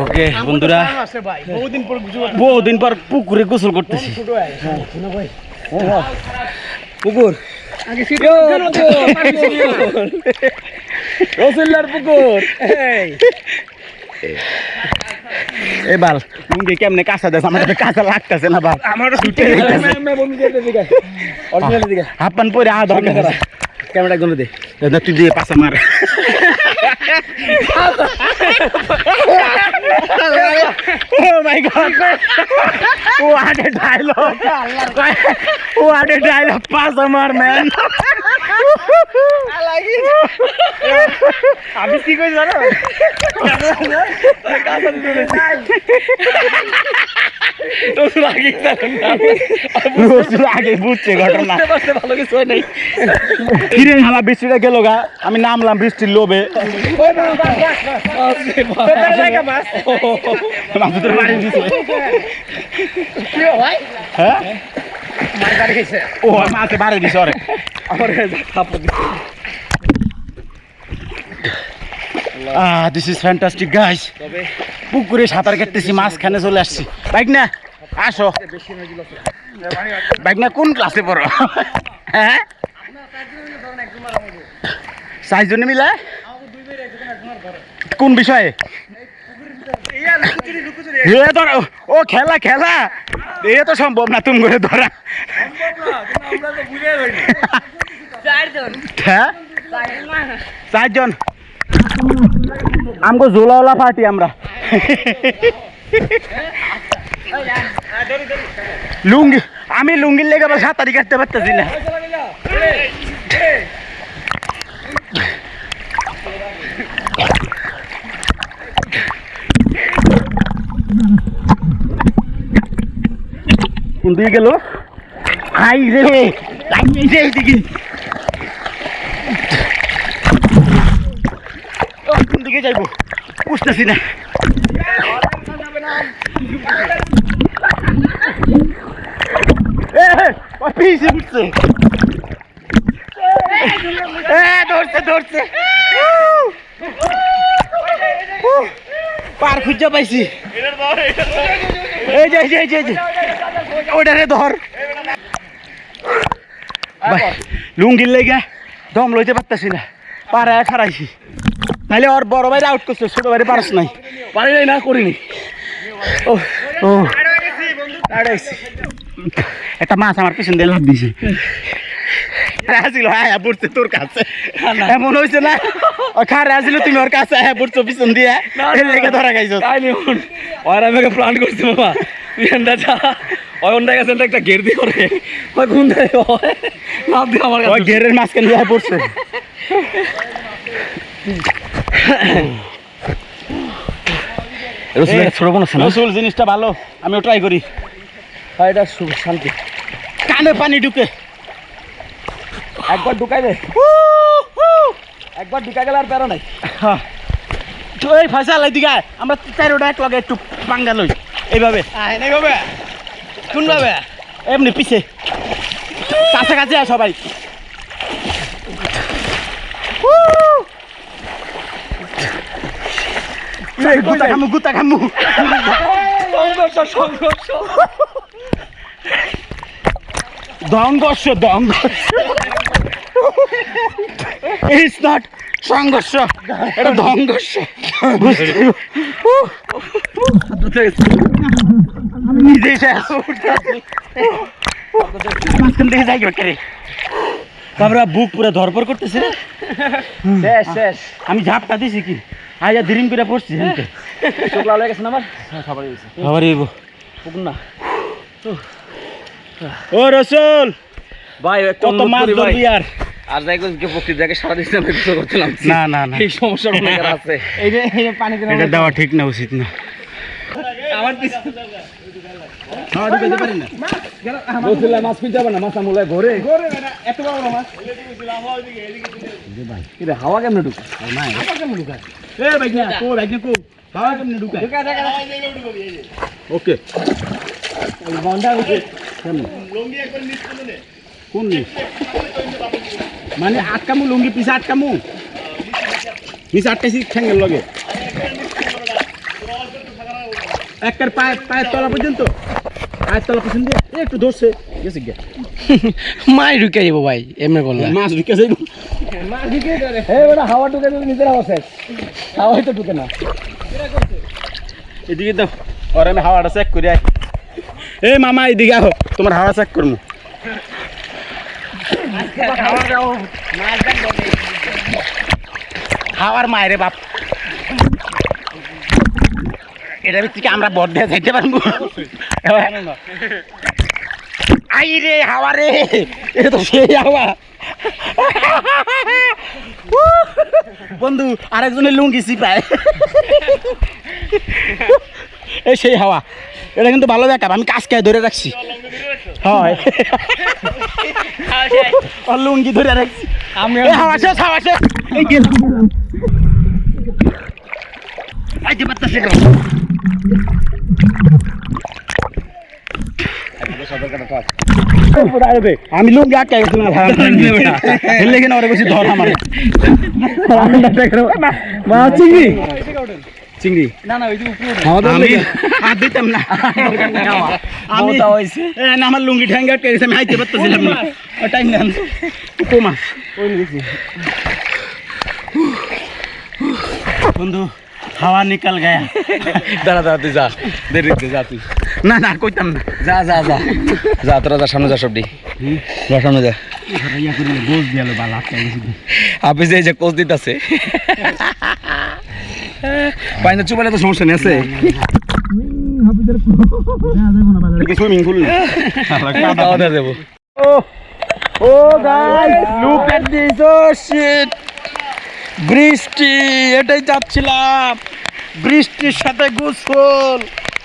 ওকে বন্ধুরা। বহুদিন পর পুকুরে গোসল করতেছি। পুকুর। রসুল্লার পুকুর। এ বাল কেমনে কাঁচা দেশ আমার কাঁচা লাগতেছে না হাফ প্যান্ট পরে আধা ক্যামেরা গুলো দে। তুই দিয়ে পাশা মার। Oh my god what a dialogue what a dialogue পাশা মার ম্যান আমি কি কই জানো রসুল আগে রসুল আগে বুঝছে ঘটনা ভালো কিছু হয় নাই কিরে হালা বৃষ্টিটা গেল গা আমি নামলাম বৃষ্টির লোভে হ্যাঁ ও মাছে বাড়ি দিছে ওরে ah this is fantastic guys পুকুরে সাঁতার কাটতেছি মাঝখানে চলে আসছি। বাইক না আসো। বাইক না কোন ক্লাসে পড়ো? হ্যাঁ? চারজনে মিলে? কোন বিষয়ে? এ ধর ও খেলা খেলা। এ তো সম্ভব না তুমি করে ধরা। হ্যাঁ? চারজন। আমগো জোলাওয়ালা পার্টি আমরা। লুঙ্গি, আমি লুঙ্গির লেগে আবার সাঁতারি কাটতে পারতেছি না। কোন গেল? আই রে আই রে ও, কোন দিকে যাইবো বুঝতেছি না। পিছে উঠছে। ধরছে! পার খুঁজা পাইছি। এই যে এই যে ওইটারে ধর। লুঙ্গির লেগে দম লইতে পারতেছি না। পাড়ায় খারাইছি নাহলে ওর বড় ভাইরা আউট করছে ছোট ভাইরে পারস নাই। পারি নাই না করিনি। ও ও। একটা মাছ আমার পিছন দিয়ে লাভ দিছে। আসিল হ্যাঁ পড়ছে তোর কাছে। এমন হয়েছে না? ও খারে আসিল তুমি ওর কাছে হ্যাঁ পড়ছো পিছন দিয়ে। লেগে ধরা খাইছো তাই নি হুন আর প্ল্যান করছি বাবা তুই এন্ডা যা। ওই অন্ডা গেছে একটা ঘের দিয়ে করে। ওই কোন দেয় লাভ দিয়ে আমার ঘেরের মাঝখান দিয়ে পড়ছে। রসুল জিনিসটা ভালো আমিও ট্রাই করি। হ্যাঁ, এটা শান্তি। কানে পানি ঢুকে। একবার ঢুকাই দে। একবার ঢুকা গেলে আর প্যারা নাই। হ্যাঁ। এই ফয়সাল এইদিকে। আমরা চারোটা এক লগে একটু পাঙ্গা লই। এইভাবে। নাই বাবা এমনি পিছে। কাছাকাছি আয় সবাই। গুতা খামু গুতা খামু সংঘর্ষ ইটস নট সংঘর্ষ এটা মাঝখান থেকে যাই বেটারে আমরা বুক পুরো ধরপর করতেছে রে শেষ শেষ. আমি ঝাপটা দিছি কি? আজ ধীরিম করে পড়ছি হেনতে শুকলা হয়ে গেছে না আমার খাবার গেছে পুকুর না। ও রসুল! ভাই কত মাছ ধরবি আর? আর যাই যে বক্তি জায়গায় সারা দিন আমি কিছু করছিলাম। না না না। এই সমস্যা অনেক আছে। এই যে এই পানি এটা দেওয়া ঠিক না উচিত না। আমার মাছ যাবে না মাছ আমলে ঘরে। এত বড় মাছ। কিরে হাওয়া কেমনে ঢুকে এ বাইক না কো বাইক না কো বাবা কেমনে ঢুকায় ওকে বন্ধা হচ্ছে কেমনে কোন নিচ? মানে আটকামু লুঙ্গি পিছে আটকামু নিচে আটকাইছি ঠ্যাঙ্গের লগে একবার পায়ের পায়ের তলা পর্যন্ত পায়ের তলা পর্যন্ত দিয়ে এই একটু ধরছে গেছে গিয়া মাই ঢুকে যাব ভাই এমনি করলে মাছ ঢুকে যাইব এই বেটা হাওয়া ঢুকে দিলে নিজের শেষ। হাওয়াই তো ঢুকে না। এদিকে দাও ওর আমি হাওয়াটা চেক করে আই এই মামা এদিকে আহো তোমার হাওয়া চেক করব হাওয়ার মায়েরে বাপ। এটা থেকে আমরা দিয়ে যাইতে পারব আই রে হাওয়া রে এটা তো সেই হাওয়া। বন্ধু আরেকজনের লুঙ্গি চিপায় এই সেই হাওয়া। এটা কিন্তু ভালো দেখা আমি কাজকায় ধরে রাখছি। হয়। লুঙ্গি ধরে রাখছি। আমি হাওয়া শেষ হাওয়া শেষ। এই গেল। আমি লুঙ্গি আটকে গেছিলাম হেলে কিনা ওরা বেশি ধর আমার মা চিংড়ি চিংড়ি না না ওই যে উপরে আমি আর দিতাম না আমি মোটা হইছে। এ, না, আমার লুঙ্গি ঠ্যাঙ্গা আটকে গেছে আমি হাইতে পারতেছিলাম না ওটাই নেন তো মাছ বন্ধু হাওয়া নিকাল গায়া দাঁড়া দাঁড়া তুই যা দেরি তুই যা তুই না না কইতাম না। যা যা যা। যা তোরা যা সামনে যা সবডি যা সামনে যা। আপনি কোচ দিতেছে। পাইনা চুপালে তো সমস্যা নেই আছে। Swimming pool? খাওয়া দেবো। ও guys look at this oh shit বৃষ্টি এটাই যাচ্ছিলাম। বৃষ্টির সাথে গোসল।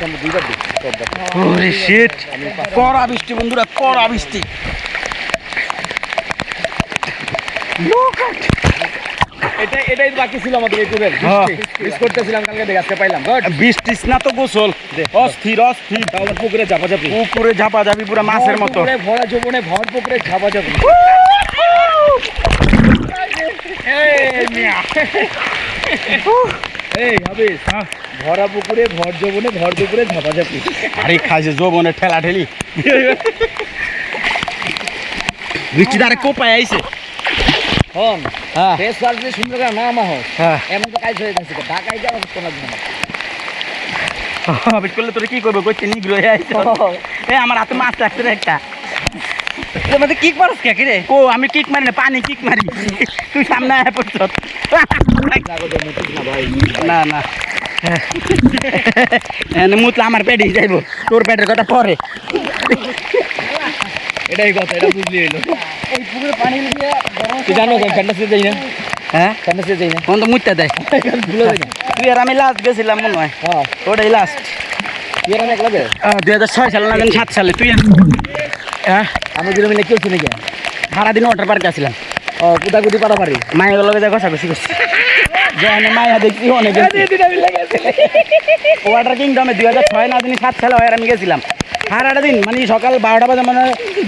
না গোসলের পরে দিন ওরে শিট কড়া বৃষ্টি বন্ধুরা কড়া বৃষ্টি। এটা এটাই বাকি ছিল আমাদের ইউটিউবের হ্যাঁ। মিস করতেছিলাম কালকে দেখে আজকে পাইলাম। বৃষ্টি না গোসল। অস্থির অস্থির। আবার পুকুরে ঝাপা যাবি পুরো মাছের মতো। ভরা যৌবনে ভর পুকুরে ঝাপা চাপি এই হাবিস। ভরা পুকুরে ভর যৌবনে ভর দুপুরে ঝাপা ঝাপি আরে খাইছে যৌবনের ঠেলা ঠেলি। বৃষ্টি দ্বারা কোপায় আইছে? হন হ্যাঁ। ফেস সার্ভিস সুন্দর করে নাম আহ। হ্যাঁ। এমন তো কাজ হয়ে যাচ্ছে ঢাকায় যাওয়া দিন না বিট করলে তোরে কি করব? কইতে নিগ্রহ হয়ে আইছে। এ আমার হাতে মাছ লাগছে রে একটা। তোমাদের কিক মারস কে রে কো আমি কিক মারি না পানি কিক মারি। তুই সামনে আয় পড়ছ। না না। মুতলা আমার পেটে যাইব। তোর পেটের কথা পরে। এটাই কথা এটা বুঝলি হইল। এই পুকুরে পানি তুই জানো আমি ফ্যান্টাসিতে যাই না হ্যাঁ? ফ্যান্টাসিতে যাই না কোন তো দেয়? তুই আর আমি লাস্ট গেছিলাম মনে হয়। হ্যাঁ। ওটাই লাস্ট দুই হাজার ছয় সালে না সাত সালে তুই হ্যাঁ? আমি কেউ সারাদিন ওয়াটার পার্কে আসছিলাম ও কুদাকুদি পারাপারি। মায়ের লগে যা ঘষাঘষি করছি। যেখানে মায়া দেখছি অনেক ওয়াটার কিংডমে দুই হাজার ছয় না জানি সাত সালে হয় আমি গেছিলাম। সারাটা দিন মানে সকাল বারোটা বাজে মানে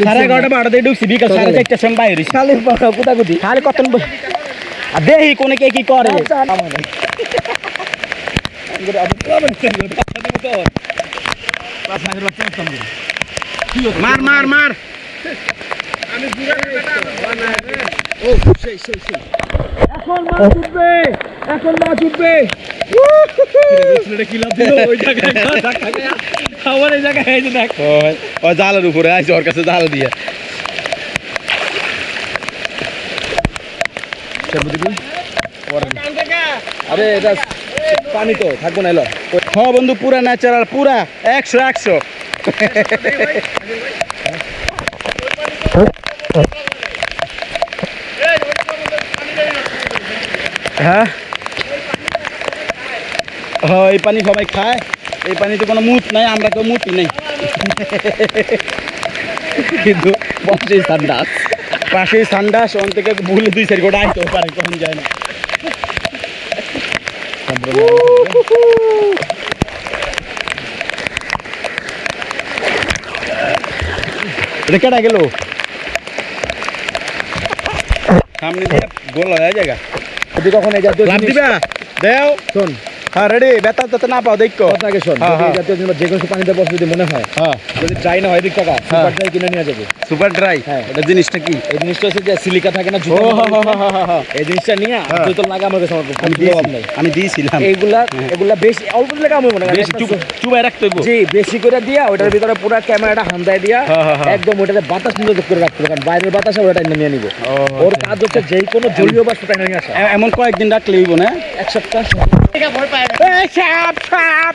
সাড়ে এগারোটা বারোটা দিয়ে ঢুকছি বিকাল সাড়ে চারটার সময় বাইরে। খালি কুদাকুদি। খালি কত দেখি কোনে কে কি করে। মার মার মার। এখন মাছ উঠবে এখন মাছ উঠবে। কি লাভ দিল? ওই জায়গায় আমার এই জায়গায় এই যে দেখ। ও জালের উপরে আইছে ওর কাছে জাল দিয়ে। আরে এটা পানি তো থাকব না এলো। হ বন্ধু পুরা ন্যাচারাল পুরা একশো একশো। হ্যাঁ? হ্যাঁ এই পানি সবাই খায়। এই পানিতে কোনো মুত নাই, আমরা কেউ মুতি নাই। কিন্তু বসে ঠান্ডা পাশেই সান্ডাস, ওখান থেকে ভুলে দুই চারি গোটা আইতেও পারে, কখন যায় না। এটা কেটা গেল? সামনে দিয়ে গোল হয়ে জায়গা। যদি কখন এই জাতীয় লাভ দিবা? দেও। শোন। হ্যাঁ রেডি বেতা যাতে না পাও দেখো। আগে শোন হ্যাঁ, হ্যাঁ। জাতীয় যে কোনো পানিতে বসে যদি মনে হয় হ্যাঁ। যদি ট্রাই না হয় দিক টাকা সুপার ড্রাই কিনে নিয়ে যাবে। সুপার ড্রাই হ্যাঁ। এটা জিনিসটা কি? এই জিনিসটা হচ্ছে যে সিলিকা থাকে না জুতো এই জিনিসটা নিয়ে। জুতো লাগা আমার কাছে আমি আমি দিয়েছি। আমি দিয়েছিলাম। এইগুলা এগুলা বেশি অল্প দিলে কাম হবে? না বেশি চুবাই রাখতে হইব। জি বেশি করে দিয়া ওটার ভিতরে পুরো ক্যামেরাটা হান্দায় দিয়া। একদম ওটাতে বাতাস নিরোধক করে রাখতে হবে কারণ বাইরের বাতাসে ওটা টাইম নিয়ে নিব। ওর কাজ হচ্ছে যেই কোনো জলীয় বাষ্প টাইম নিয়ে আসা। এমন কয়েকদিন রাখলে হইব না? এক সপ্তাহ। সাপ সাপ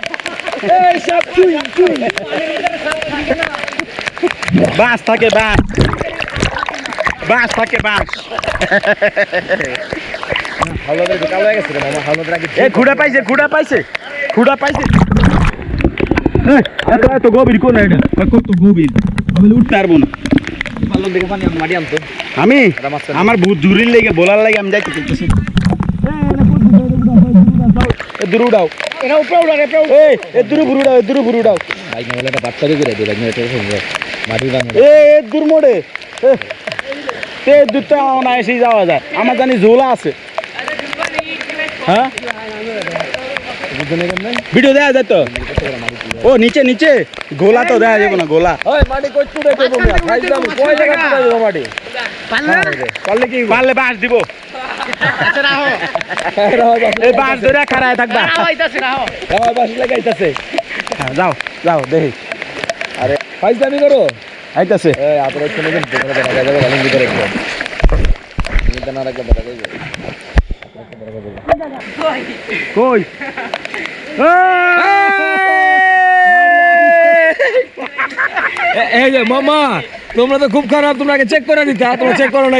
এই সব চুই চুই বাঁশ থাকে বাঁশ বাঁশ থাকে বাঁশ হাওলাদের কালো হয়ে গেছে মামা হাওলাদের আগে এ খুঁড়া পাইছে খুঁড়া পাইছে খুঁড়া পাইছে এত এত গভীর কোন এটা? কত গভীর? আমি উঠতে পারব না। পাল্লন দেখে পানি আমি মাটি আনতো। আমি? এটা মাঝখানে। আমার বহুত জুরির লেগে বলার লাগে আমি যাইতে চাইতেছি এ দূর উড়াও। এটা উপরে এই এ দূর ভুরু উড়াও। এ দূর ভুরু উড়াও বাইক না বাচ্চাকে বাইক এটা মাটি ভাঙে এ এ দূর মোড়ে। তে না যাওয়া যায়। আমার জানি ঝোলা আছে। হ্যাঁ? ভিডিও যায় তো? ও নিচে নিচে। গোলা তো দেওয়া যাবে না গোলা মাটি পারলে কি? পারলে বাঁশ দিব। বাঁশ ধরে খাড়ায় থাকবা। বাস যাও যাও দেখি। আরে ফাইজলামি করো। আইতাছে। এই শুনে দিন দেখা যাবে ভালো ভিতরে একটু না রাখলে দেখা যাবে। কই? এই যে মামা তোমরা তো খুব খারাপ তোমরা আগে চেক করে দিতে তোমরা চেক করো না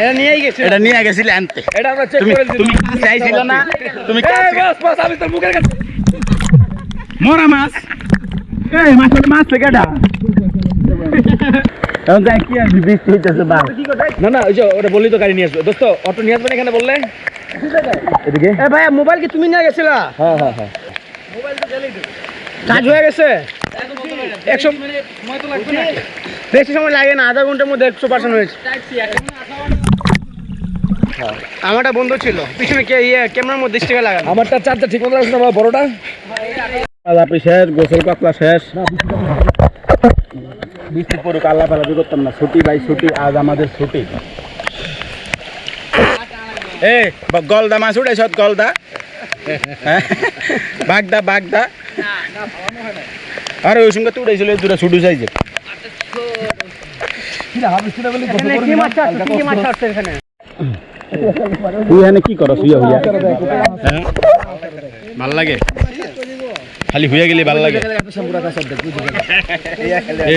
এটা নিয়েই গেছে এটা নিয়ে গেছিলে আনতে। এটা আমরা চেক তুমি করে তুমি চাইছিল না তুমি বাস বাস আমি তোর মুখের কাছে। মরা মাছ। এই মাছ মাছ থেকে এটা। এখন যাই কি আর বৃষ্টি হইতেছে বা না না ওই যে ওটা বললি তো গাড়ি নিয়ে আসবে। দোস্ত অটো নিয়ে আসবেন এখানে বললে? এদিকে। এ ভাই মোবাইল কি তুমি নিয়ে গেছিলা? হ্যাঁ হ্যাঁ হ্যাঁ। কাজ হয়ে গেছে? একশো বেশি সময় লাগে না আধা ঘণ্টার মধ্যে একশো পার্সেন্ট হয়েছে। আমারটা বন্ধ ছিল। পিছনে কে ইয়ে ক্যামেরার মধ্যে স্টিকার লাগানো। আমারটা চারটা ঠিক মতো রাখছো না বাবা, বড়টা? আপনি শেষ গোসল কাপলা শেষ। বৃষ্টি পড়ুক আল্লাহ ফেলা করতাম না। ছুটি ভাই ছুটি আজ আমাদের ছুটি। এ গলদা মাছ উঠেছ গলদা? বাগদা বাগদা? আরে ওই সঙ্গে তো উঠেছিল দুটা ছুটু চাইছে। কি মাছ কি মাছ এখানে? তুই এখানে কি করস? হুইয়া হুইয়া ভালো লাগে? খালি হুইয়া গেলে ভালো লাগে।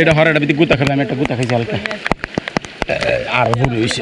এটা হরাটা এটা গুতা খেলাম, একটা গুতা খাইছি হালকা। আর ভুল হয়েছে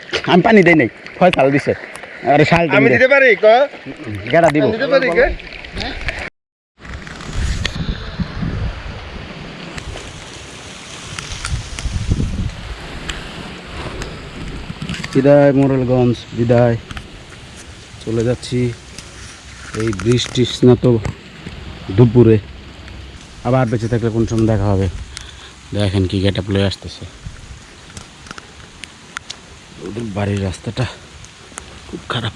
আমি পানি দেই নাই। ফয়সাল দিছে। আরে শাল আমি দিতে পারি ক? গেড়া দিব। দিতে পারি কে? বিদায় মোরেলগঞ্জ বিদায়। চলে যাচ্ছি এই বৃষ্টি স্নাত দুপুরে। আবার বেঁচে থাকলে কোন সময় দেখা হবে। দেখেন কি গেট আপ লয়ে আসতেছে। ওদের বাড়ির রাস্তাটা খুব খারাপ।